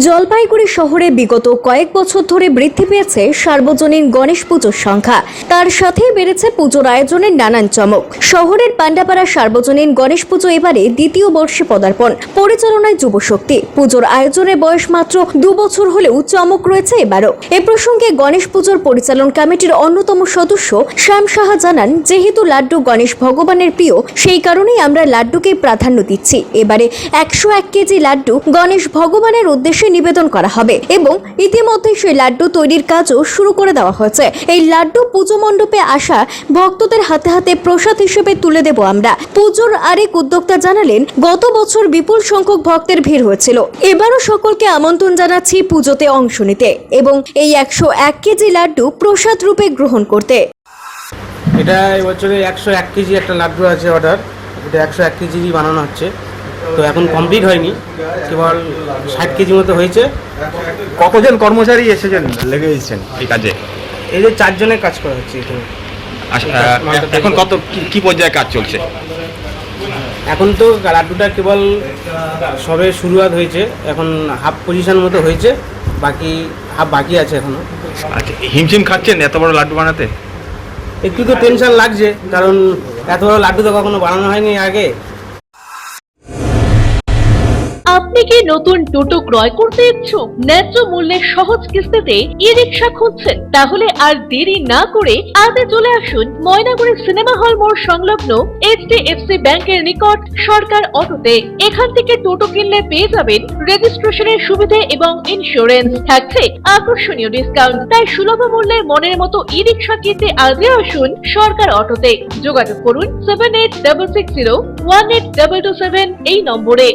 জলপাইগুড়ি শহরে বিগত কয়েক বছর ধরে বৃদ্ধি পেয়েছে সার্বজনীন গণেশ পুজোর সংখ্যা। তার সাথে বেড়েছে পুজোর আয়োজনের নানান চমক। শহরের পান্ডাপাড়া সার্বজনীন গণেশ পুজো এবারে দ্বিতীয় বর্ষে পদার্পণ। পরিচালনায় যুবশক্তি পুজোর আয়োজনের বয়স মাত্র দু বছর হলেও চমক রয়েছে এবারও। এ প্রসঙ্গে গণেশ পুজোর পরিচালন কমিটির অন্যতম সদস্য শ্যাম সাহা জানান, যেহেতু লাড্ডু গণেশ ভগবানের প্রিয়, সেই কারণেই আমরা লাড্ডুকে প্রাধান্য দিচ্ছি। এবারে একশো এক কেজি লাড্ডু গণেশ ভগবানের উদ্দেশ্যে নিবেদন করা হবে এবং ইতিমধ্যে সেই লাড্ডু তৈরির কাজও শুরু করে দেওয়া হয়েছে। এই লাড্ডু পুজো মণ্ডপে আসা ভক্তদের হাতে হাতে প্রসাদ হিসেবে তুলে দেব আমরা। পুজোর আরেক উদ্যোক্তা জানালেন, গত বছর বিপুল সংখ্যক ভক্তের ভিড় হয়েছিল। এবারও সকলকে আমন্ত্রণ জানাচ্ছি পুজোতে অংশ নিতে এবং এই একশো এক কেজি লাড্ডু প্রসাদ রূপে গ্রহণ করতে। এটা এবছরে একশো এক কেজি একটা লাড্ডু আছে অর্ডার। এটা একশো এক কেজিরই বানানো হচ্ছে। তো এখন কমপ্লিট হয়নি। কেবল ষাট কেজি মতো হয়েছে। কতজন কর্মচারী এসেছেন? লেগে এসেছেন এই কাজে। এই যে চারজনের কাজ করা হচ্ছে এখানে। আচ্ছা, এখন কত কি- কি পর্যায়ে কাজ চলছে? এখন তো লাড্ডুটা কেবল সবে শুরুয়াত হয়েছে। এখন হাফ পজিশন মতো হয়েছে। বাকি হাফ বাকি আছে এখনও। আচ্ছা হিমশিম খাচ্ছেন এত বড় লাড্ডু বানাতে? একটু তো টেনশন লাগছে কারণ এত বড় লাড্ডু তো কখনো বানানো হয়নি আগে। আপনি কি নতুন টোটো ক্রয় করতে ইচ্ছুক? ন্যায্য মূল্যে সহজ কিস্তিতে ই রিক্সা খুঁজছেন? তাহলে আর দেরি না করে আজই চলে আসুন ময়নাগুড়ি সিনেমা হল মোড় সংলগ্ন এইচডিএফসি ব্যাংকের নিকট সরকার অটোতে। এখান থেকে টোটো কিনলে পেয়ে যাবেন রেজিস্ট্রেশনের সুবিধে এবং ইন্স্যুরেন্স। থাকছে আকর্ষণীয় ডিসকাউন্ট। তাই সুলভ মূল্যে মনের মতো ই রিক্সা কিনতে আজই আসুন সরকার অটোতে। যোগাযোগ করুন seven eight double six zero one eight double two seven এই নম্বরে।